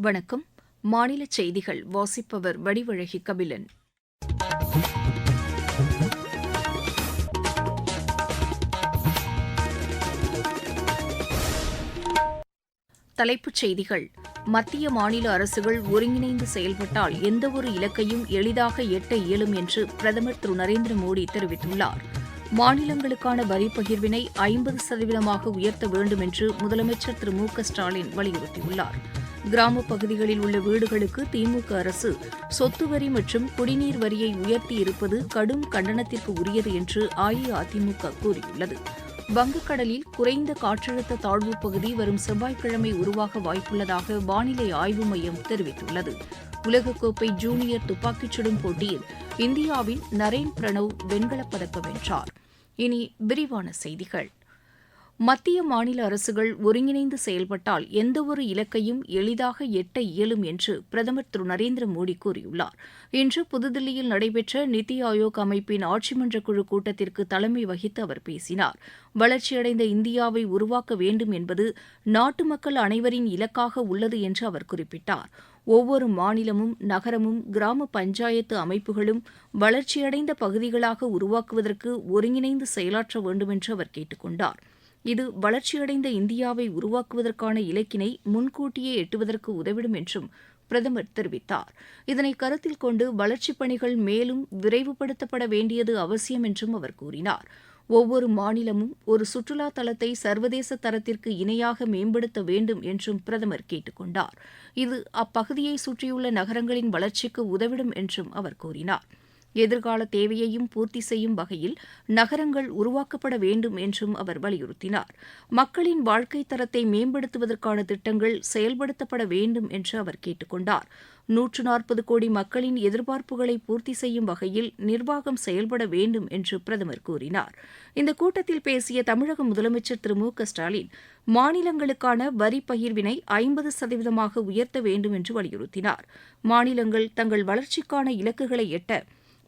வணக்கம். மாநில செய்திகள் வாசிப்பவர் வடிவழகி கபிலன். தலைப்புச் செய்திகள். மத்திய மாநில அரசுகள் ஒருங்கிணைந்து செயல்பட்டால் எந்தவொரு இலக்கையும் எளிதாக எட்ட இயலும் என்று பிரதமர் திரு நரேந்திர மோடி தெரிவித்துள்ளார். மாநிலங்களுக்கான வரி பகிர்வினை ஐம்பது சதவீதமாக உயர்த்த வேண்டும் என்று முதலமைச்சர் திரு மு க ஸ்டாலின் வலியுறுத்தியுள்ளார். கிராமப் பகுதிகளில் உள்ள வீடுகளுக்கு திமுக அரசு சொத்து வரி மற்றும் குடிநீர் வரியை உயர்த்தி இருப்பது கடும் கண்டனத்திற்கு உரியது என்று அஇஅதிமுக கூறியுள்ளது. வங்கக்கடலில் குறைந்த காற்றழுத்த தாழ்வுப் பகுதி வரும் செவ்வாய்க்கிழமை உருவாக வாய்ப்புள்ளதாக வானிலை ஆய்வு மையம் தெரிவித்துள்ளது. உலகக்கோப்பை ஜூனியர் துப்பாக்கிச் சுடும் போட்டியில் இந்தியாவின் நரேன் பிரணவ் வெண்கலப் பதக்கம் வென்றார். இனி விரிவான செய்திகள். மத்திய மாநில அரசுகள் ஒருங்கிணைந்து செயல்பட்டால் எந்தவொரு இலக்கையும் எளிதாக எட்ட இயலும் என்று பிரதமர் திரு நரேந்திர மோடி கூறியுள்ளார். இன்று புதுதில்லியில் நடைபெற்ற நித்தி ஆயோக் அமைப்பின் ஆட்சிமன்ற குழு கூட்டத்திற்கு தலைமை வகித்து அவர் பேசினார். வளர்ச்சியடைந்த இந்தியாவை உருவாக்க வேண்டும் என்பது நாட்டு மக்கள் அனைவரின் இலக்காக உள்ளது என்று அவர் குறிப்பிட்டார். ஒவ்வொரு மாநிலமும் நகரமும் கிராம பஞ்சாயத்து அமைப்புகளும் வளர்ச்சியடைந்த பகுதிகளாக உருவாக்குவதற்கு ஒருங்கிணைந்து செயலாற்ற வேண்டும் என்று அவர் கேட்டுக் கொண்டாா் இது வளர்ச்சியடைந்த இந்தியாவை உருவாக்குவதற்கான இலக்கினை முன்கூட்டியே எட்டுவதற்கு உதவிடும் என்றும் பிரதமர் தெரிவித்தார். இதனை கருத்தில் கொண்டு வளர்ச்சிப் பணிகள் மேலும் விரைவுபடுத்தப்பட வேண்டியது அவசியம் என்றும் அவர் கூறினார். ஒவ்வொரு மாநிலமும் ஒரு சுற்றுலா தலத்தை சர்வதேச தரத்திற்கு இணையாக மேம்படுத்த வேண்டும் என்றும் பிரதமர் கேட்டுக்கொண்டார் இது அப்பகுதியை சுற்றியுள்ள நகரங்களின் வளர்ச்சிக்கு உதவிடும் என்றும் அவர் கூறினார். எதிர்கால தேவையையும் பூர்த்தி செய்யும் வகையில் நகரங்கள் உருவாக்கப்பட வேண்டும் என்றும் அவர் வலியுறுத்தினார். மக்களின் வாழ்க்கை தரத்தை மேம்படுத்துவதற்கான திட்டங்கள் செயல்படுத்தப்பட வேண்டும் என்று அவர் கேட்டுக் கொண்டார். நூற்று நாற்பது கோடி மக்களின் எதிர்பார்ப்புகளை பூர்த்தி செய்யும் வகையில் நிர்வாகம் செயல்பட வேண்டும் என்று பிரதமர் கூறினார். இந்த கூட்டத்தில் பேசிய தமிழக முதலமைச்சர் திரு மு க ஸ்டாலின் மாநிலங்களுக்கான வரி பகிர்வினை ஐம்பது சதவீதமாக உயர்த்த வேண்டும் என்று வலியுறுத்தினார். மாநிலங்கள் தங்கள் வளர்ச்சிக்கான இலக்குகளை எட்ட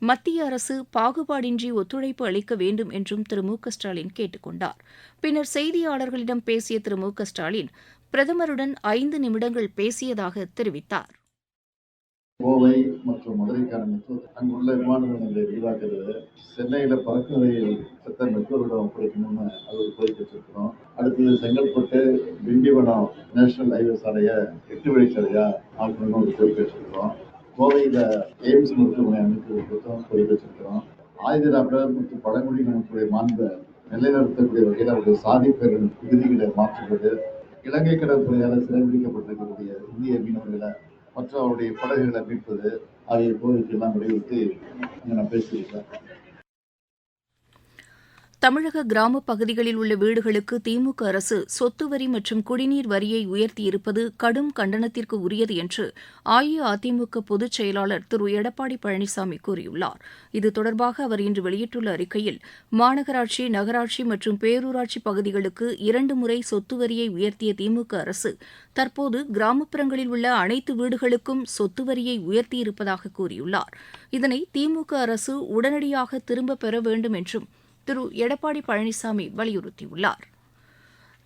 மத்திய அரசு பாகுபாடின்றி ஒத்துழைப்பு அளிக்க வேண்டும் என்றும் திரு மு க ஸ்டாலின் கேட்டுக் கொண்டார். பின்னர் செய்தியாளர்களிடம் பேசிய திரு மு க ஸ்டாலின் பிரதமருடன் ஐந்து நிமிடங்கள் பேசியதாக தெரிவித்தார். கோவை மற்றும் மதுரைக்கான மெட்ரோ அங்குள்ள விமான நிலையங்களை விரிவாக்குறது சென்னையில பறக்குறை சட்ட மெட்ரோவிடம் ஒப்படைக்கணும்னு அது ஒரு கோரிக்கை வச்சிருக்கிறோம். அடுத்தது செங்கல்பட்டு திண்டிவனம் நேஷனல் ஹைவே சாலையை எட்டு வழி சாலையா ஆக்கணும்னு ஒரு கோரிக்கை வச்சிருக்கிறோம். கோவையில் எய்ம்ஸ் மருத்துவமனை அமைப்பு புத்தகம் கோரிக்கை வச்சிருக்கிறோம். ஆயுதராப்பர் மற்றும் பழங்குடி நமக்குடைய மாண்பை நிலைநிறுத்தக்கூடிய வகையில் அவருடைய சாதி பெரும் விகுதிகளை மாற்றுவது இலங்கை கடற்படையால் சிறைபிடிக்கப்பட்டிருக்கக்கூடிய இந்திய மீனவர்களை மற்றும் அவருடைய படகுகளை மீட்பது ஆகிய கோரிக்கையெல்லாம் வலியுறுத்தி நான் பேசியிருக்கேன் தமிழக கிராமப் பகுதிகளில் உள்ள வீடுகளுக்கு திமுக அரசு சொத்து வரி மற்றும் குடிநீர் வரியை உயர்த்தியிருப்பது கடும் கண்டனத்திற்கு உரியது என்று அஇஅதிமுக பொதுச் செயலாளர் திரு எடப்பாடி பழனிசாமி கூறியுள்ளார். இது தொடர்பாக அவர் இன்று வெளியிட்டுள்ள அறிக்கையில் மாநகராட்சி நகராட்சி மற்றும் பேரூராட்சி பகுதிகளுக்கு இரண்டு முறை சொத்து வரியை உயர்த்திய திமுக அரசு தற்போது கிராமப்புறங்களில் உள்ள அனைத்து வீடுகளுக்கும் சொத்து வரியை உயர்த்தியிருப்பதாக கூறியுள்ளார். இதனை திமுக அரசு உடனடியாக திரும்பப் பெற வேண்டும் என்றும் திரு. எடப்பாடி பழனிசாமி வலியுறுத்தியுள்ளார்.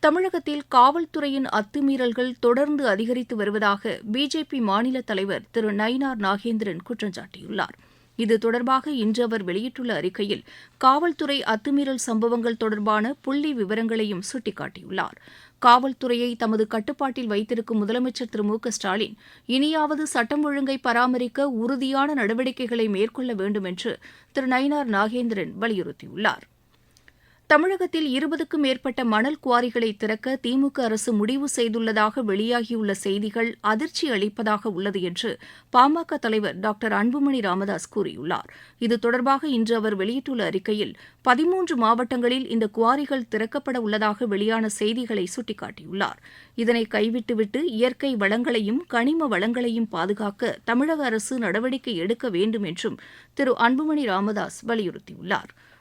தமிழகத்தில் காவல்துறையின் அத்துமீறல்கள் தொடர்ந்து அதிகரித்து வருவதாக பிஜேபி மாநில தலைவர் திரு. நயினார் நாகேந்திரன் குற்றம் சாட்டியுள்ளார். இது தொடர்பாக இன்று அவர் வெளியிட்டுள்ள அறிக்கையில் காவல்துறை அத்துமீறல் சம்பவங்கள் தொடர்பான புள்ளி விவரங்களையும் சுட்டிக்காட்டியுள்ளார். காவல்துறையை தமது கட்டுப்பாட்டில் வைத்திருக்கும் முதலமைச்சர் திரு மு க ஸ்டாலின் இனியாவது சட்டம் ஒழுங்கை பராமரிக்க உறுதியான நடவடிக்கைகளை மேற்கொள்ள வேண்டும் என்று திரு நயினார் நாகேந்திரன் வலியுறுத்தியுள்ளார். தமிழகத்தில் இருபதுக்கும் மேற்பட்ட மணல் குவாரிகளை திறக்க திமுக அரசு முடிவு செய்துள்ளதாக வெளியாகியுள்ள செய்திகள் அதிர்ச்சி அளிப்பதாக உள்ளது என்று பாமக தலைவர் டாக்டர் அன்புமணி ராமதாஸ் கூறியுள்ளார். இது தொடர்பாக இன்று அவர் வெளியிட்டுள்ள அறிக்கையில் பதிமூன்று மாவட்டங்களில் இந்த குவாரிகள் திறக்கப்பட உள்ளதாக வெளியான செய்திகளை சுட்டிக்காட்டியுள்ளார். இதனை கைவிட்டுவிட்டு இயற்கை வளங்களையும் கனிம வளங்களையும் பாதுகாக்க தமிழக அரசு நடவடிக்கை எடுக்க வேண்டும் என்றும் திரு அன்புமணி ராமதாஸ் வலியுறுத்தியுள்ளார்.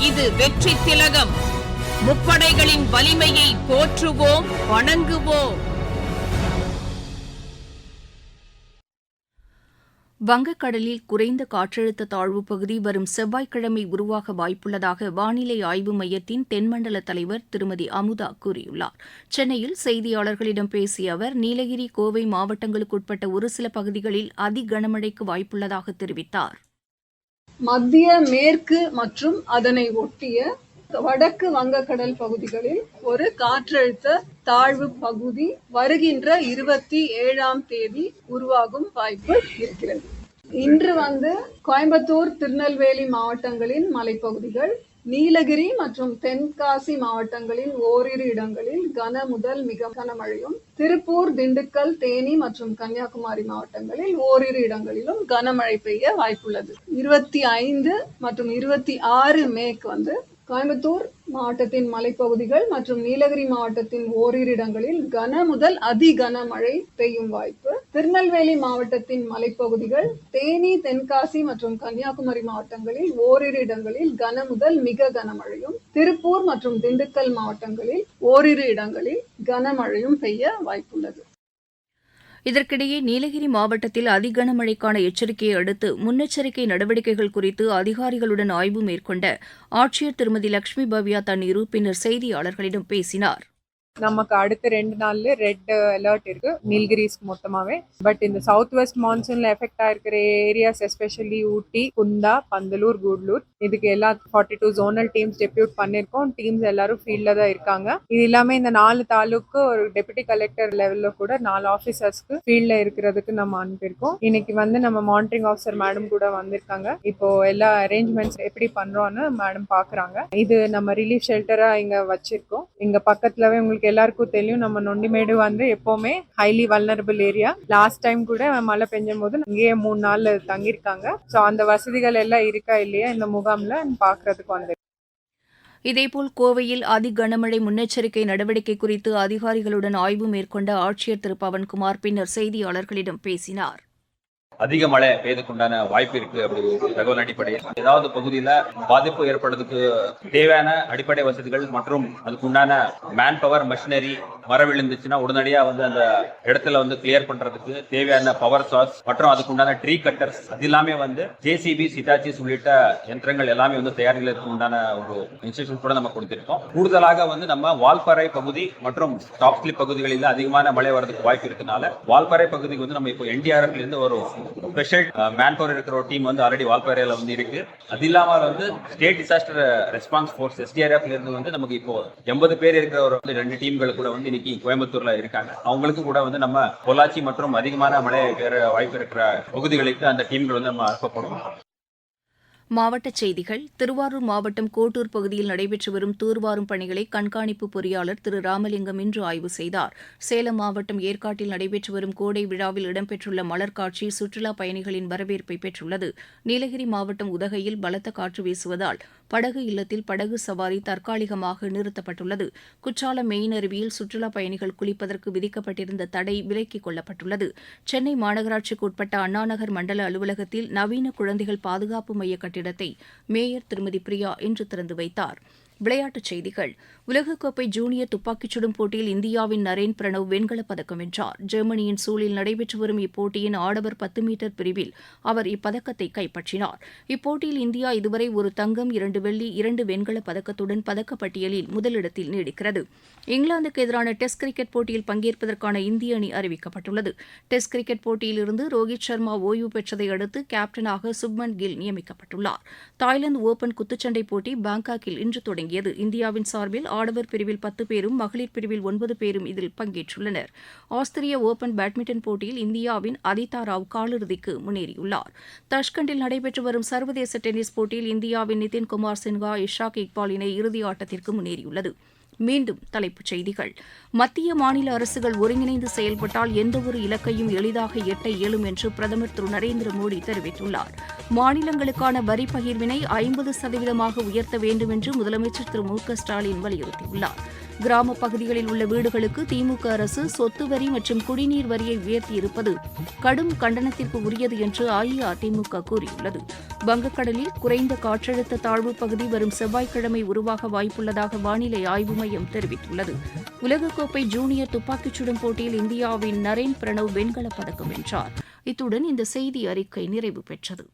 இது வெற்றி திலகம். முப்படைகளின் வலிமையை போற்றுவோம் வணங்குவோம். வங்கக்கடலில் குறைந்த காற்றழுத்த தாழ்வு பகுதி வரும் செவ்வாய்க்கிழமை உருவாக வாய்ப்புள்ளதாக வானிலை ஆய்வு மையத்தின் தென்மண்டல தலைவர் திருமதி அமுதா கூறியுள்ளார். சென்னையில் செய்தியாளர்களிடம் பேசிய அவர் நீலகிரி கோவை மாவட்டங்களுக்குட்பட்ட ஒரு சில பகுதிகளில் அதி கனமழைக்கு வாய்ப்புள்ளதாக தெரிவித்தார். மத்திய மேற்கு மற்றும் அதனை ஒட்டிய வடக்கு வங்கக்கடல் பகுதிகளில் ஒரு காற்றழுத்த தாழ்வு பகுதி வருகின்ற இருபத்தி ஏழாம் தேதி உருவாகும் வாய்ப்பு இருக்கிறது. இன்று வந்து கோயம்புத்தூர் திருநெல்வேலி மாவட்டங்களின் மலைப்பகுதிகள் நீலகிரி மற்றும் தென்காசி மாவட்டங்களின் ஓரிரு இடங்களில் கன முதல் மிக கனமழையும் திருப்பூர் திண்டுக்கல் தேனி மற்றும் கன்னியாகுமரி மாவட்டங்களில் ஓரிரு இடங்களிலும் கனமழை பெய்ய வாய்ப்புள்ளது. இருபத்தி ஐந்து மற்றும் இருபத்தி ஆறு மேக்கு வந்து கோயம்புத்தூர் மாவட்டத்தின் மலைப்பகுதிகள் மற்றும் நீலகிரி மாவட்டத்தின் ஓரிரு இடங்களில் கன முதல் அதி கனமழை பெய்யும் வாய்ப்பு திருநெல்வேலி மாவட்டத்தின் மலைப்பகுதிகள் தேனி தென்காசி மற்றும் கன்னியாகுமரி மாவட்டங்களில் ஓரிரு இடங்களில் கன முதல் மிக கனமழையும் திருப்பூர் மற்றும் திண்டுக்கல் மாவட்டங்களில் ஓரிரு இடங்களில் கனமழையும் பெய்ய வாய்ப்புள்ளது. இதற்கிடையே நீலகிரி மாவட்டத்தில் அதிகனமழைக்கான எச்சரிக்கையை அடுத்து முன்னெச்சரிக்கை நடவடிக்கைகள் குறித்து அதிகாரிகளுடன் ஆய்வு மேற்கொண்ட ஆட்சியர் திருமதி லட்சுமி பவ்யா தண்ணீரு பின்னர் செய்தியாளர்களிடம் பேசினார். நமக்கு அடுத்த ரெண்டு நாள்ல ரெட் அலர்ட் இருக்கு. நீல்கிரிஸ்க்கு மொத்தமாவே. பட் இந்த சவுத் வெஸ்ட் மான்சூன்ல எஃபெக்ட் ஆயிருக்கிற ஏரியாஸ் எஸ்பெஷலி ஊட்டி குந்தா பந்தலூர் கூடலூர் இதுக்கு எல்லா forty two zonal teams depute பண்ணிருக்கோம். டீம்ஸ் எல்லாரும் ஃபீல்ட்ல தான் இருக்காங்க. இது இல்லாமல் இந்த நாலு தாலுக்கு ஒரு டெபுட்டி கலெக்டர் லெவல்ல கூட நாலு ஆஃபீஸர்ஸ்க்கு ஃபீல்ட்ல இருக்கிறதுக்கு நம்ம அனுப்பியிருக்கோம். இன்னைக்கு வந்து நம்ம மானிட்டரிங் ஆஃபீஸர் மேடம் கூட வந்திருக்காங்க. இப்போ எல்லா அரேஞ்ச்மெண்ட்ஸ் எப்படி பண்றோம்னு மேடம் பாக்குறாங்க. இது நம்ம ரிலீஃப் ஷெல்டரா இங்க வச்சிருக்கோம். இங்க பக்கத்துலவே உங்களுக்கு எல்லாருக்கும் தெரியும். நம்ம நொண்டிமேடு வந்து எப்பவுமே highly vulnerable area last time கூட மழை பெஞ்சும் போது இங்கேயே மூணு நாள் தங்கியிருக்காங்க. ஸோ அந்த வசதிகள் எல்லாம் இருக்கா இல்லையா இந்த முகாமில் பார்க்கறதுக்கு வந்து இதேபோல் கோவையில் அதி கனமழை முன்னெச்சரிக்கை நடவடிக்கை குறித்து அதிகாரிகளுடன் ஆய்வு மேற்கொண்ட ஆட்சியர் திரு பவன்குமார் பின்னர் செய்தியாளர்களிடம் பேசினார். அதிக மழை பெய்யறதுக்குண்டான வாய்ப்பு இருக்கு அப்படி தகவல் அடிப்படையில். ஏதாவது பகுதியில பாதிப்பு ஏற்படுறதுக்கு தேவையான அடிப்படை வசதிகள் மற்றும் அதுக்குண்டான மேன் பவர் மிஷினரி மரம் விழுந்துச்சுன்னா உடனடியா வந்து அந்த இடத்துல வந்து கிளியர் பண்றதுக்கு தேவையான பவர் சார்ஸ் மற்றும் அதுக்குண்டான ட்ரீ கட்டர்ஸ் அது எல்லாமே வந்து ஜேசிபி சிட்டாச்சிஸ் உள்ளிட்ட யந்திரங்கள் எல்லாமே வந்து தயாரிக்கிறதுக்கு உண்டான ஒரு இன்ஸ்ட்ரக்ஷன் கூட நம்ம கொடுத்திருக்கோம். கூடுதலாக வந்து நம்ம வால்பாறை பகுதி மற்றும் டாப் ஸ்லிப் பகுதிகளில் அதிகமான மழை வரதுக்கு வாய்ப்பு இருக்கனால வால்பாறை பகுதிக்கு வந்து நம்ம இப்போ என்டிஆர்எஃப்ல இருந்து ஒரு ஸ்பெஷல் மேன் பவர் இருக்கிற ஒரு டீம் வந்து ஆல்ரெடி வால்பாறையில வந்து இருக்கு. அது இல்லாம வந்து ஸ்டேட் டிசாஸ்டர் ரெஸ்பான்ஸ் ஃபோர்ஸ் எஸ்டிஆர்எஃப்ல இருந்து வந்து நமக்கு இப்போ எண்பது பேர் இருக்கிற ஒரு வந்து ரெண்டு டீம்கள் கூட வந்து இன்னைக்கு கோயம்புத்தூர்ல இருக்காங்க. அவங்களுக்கு கூட வந்து நம்ம பொள்ளாச்சி மற்றும் அதிகமான மழை பெற வாய்ப்பு இருக்கிற பகுதிகளுக்கு அந்த டீம்கள் வந்து நம்ம அனுப்பப்படும். மாவட்டச் செய்திகள். திருவாரூர் மாவட்டம் கோட்டூர் பகுதியில் நடைபெற்று வரும் தூர்வாரும் பணிகளை கண்காணிப்பு பொறியாளர் திரு ராமலிங்கம் இன்று ஆய்வு செய்தார். சேலம் மாவட்டம் ஏற்காட்டில் நடைபெற்று வரும் கோடை விழாவில் இடம்பெற்றுள்ள மலர் காட்சி சுற்றுலாப் பயணிகளின் வரவேற்பை பெற்றுள்ளது. நீலகிரி மாவட்டம் உதகையில் பலத்த காற்று வீசுவதால் படகு இல்லத்தில் படகு சவாரி தற்காலிகமாக நிறுத்தப்பட்டுள்ளது. குற்றாலம் மெயின் அருவியில் சுற்றுலாப் பயணிகள் குளிப்பதற்கு விதிக்கப்பட்டிருந்த தடை விலக்கிக் கொள்ளப்பட்டுள்ளது. சென்னை மாநகராட்சிக்கு உட்பட்ட அண்ணாநகர் மண்டல அலுவலகத்தில் நவீன குழந்தைகள் பாதுகாப்பு மைய கட்டிடத்தை மேயர் திருமதி பிரியா இன்று திறந்து வைத்தார். விளையாட்டுச் செய்திகள். உலகக்கோப்பை ஜூனியர் துப்பாக்கிச் சுடும் போட்டியில் இந்தியாவின் நரேன் பிரணவ் வெண்கலப் பதக்கம் வென்றார். ஜெர்மனியின் சூலில் நடைபெற்று வரும் இப்போட்டியின் ஆடவர் பத்து மீட்டர் பிரிவில் அவர் இப்பதக்கத்தை கைப்பற்றினார். இப்போட்டியில் இந்தியா இதுவரை ஒரு தங்கம் இரண்டு வெள்ளி இரண்டு வெண்கலப் பதக்கத்துடன் பதக்கப்பட்டியலில் முதலிடத்தில் நீடிக்கிறது. இங்கிலாந்துக்கு எதிரான டெஸ்ட் கிரிக்கெட் போட்டியில் பங்கேற்பதற்கான இந்திய அணி அறிவிக்கப்பட்டுள்ளது. டெஸ்ட் கிரிக்கெட் போட்டியிலிருந்து ரோஹித் சர்மா ஓய்வு பெற்றதை அடுத்து கேப்டனாக சுப்மன் கில் நியமிக்கப்பட்டுள்ளார். தாய்லாந்து ஓபன் குத்துச்சண்டை போட்டி பாங்காக்கில் இன்று தொடங்கியது. இந்தியாவின் சார்பில் ஆடவர் பிரிவில் பத்து பேரும் மகளிர் பிரிவில் ஒன்பது பேரும் இதில் பங்கேற்றுள்ளனர். ஆஸ்திரிய ஓபன் பேட்மிண்டன் போட்டியில் இந்தியாவின் அதிதா ராவ் காலிறுதிக்கு முன்னேறியுள்ளார். தஷ்கண்டில் நடைபெற்று வரும் சர்வதேச டென்னிஸ் போட்டியில் இந்தியாவின் நிதின் குமார் சின்ஹா இஷாக் இக்பால் இணை இறுதி ஆட்டத்திற்கு முன்னேறியுள்ளது. மீண்டும் தலைப்புச் செய்திகள். மத்திய மாநில அரசுகள் ஒருங்கிணைந்து செயல்பட்டால் எந்தவொரு இலக்கையும் எளிதாக எட்ட இயலும் என்று பிரதமர் திரு. நரேந்திர மோடி தெரிவித்துள்ளார். மாநிலங்களுக்கான வரி பகிர்வினை ஐம்பது சதவீதமாக உயர்த்த வேண்டும் என்று முதலமைச்சர் திரு. மு. க. ஸ்டாலின் வலியுறுத்தியுள்ளார். கிராம பகுதிகளில் உள்ள வீடுகளுக்கு திமுக அரசு சொத்து வரி மற்றும் குடிநீர் வரியை உயர்த்தியிருப்பது கடும் கண்டனத்திற்கு உரியது என்று அஇஅதிமுக கூறியுள்ளது. வங்கக்கடலில் குறைந்த காற்றழுத்த தாழ்வு பகுதி வரும் செவ்வாய்க்கிழமை உருவாக வாய்ப்புள்ளதாக வானிலை ஆய்வு மையம் தெரிவித்துள்ளது. உலகக்கோப்பை ஜூனியர் துப்பாக்கிச் சுடும் போட்டியில் இந்தியாவின் நரேன் பிரணவ் வெண்கலப் பதக்கம் வென்றார். இத்துடன் இந்த செய்தி அறிக்கை நிறைவு பெற்றது.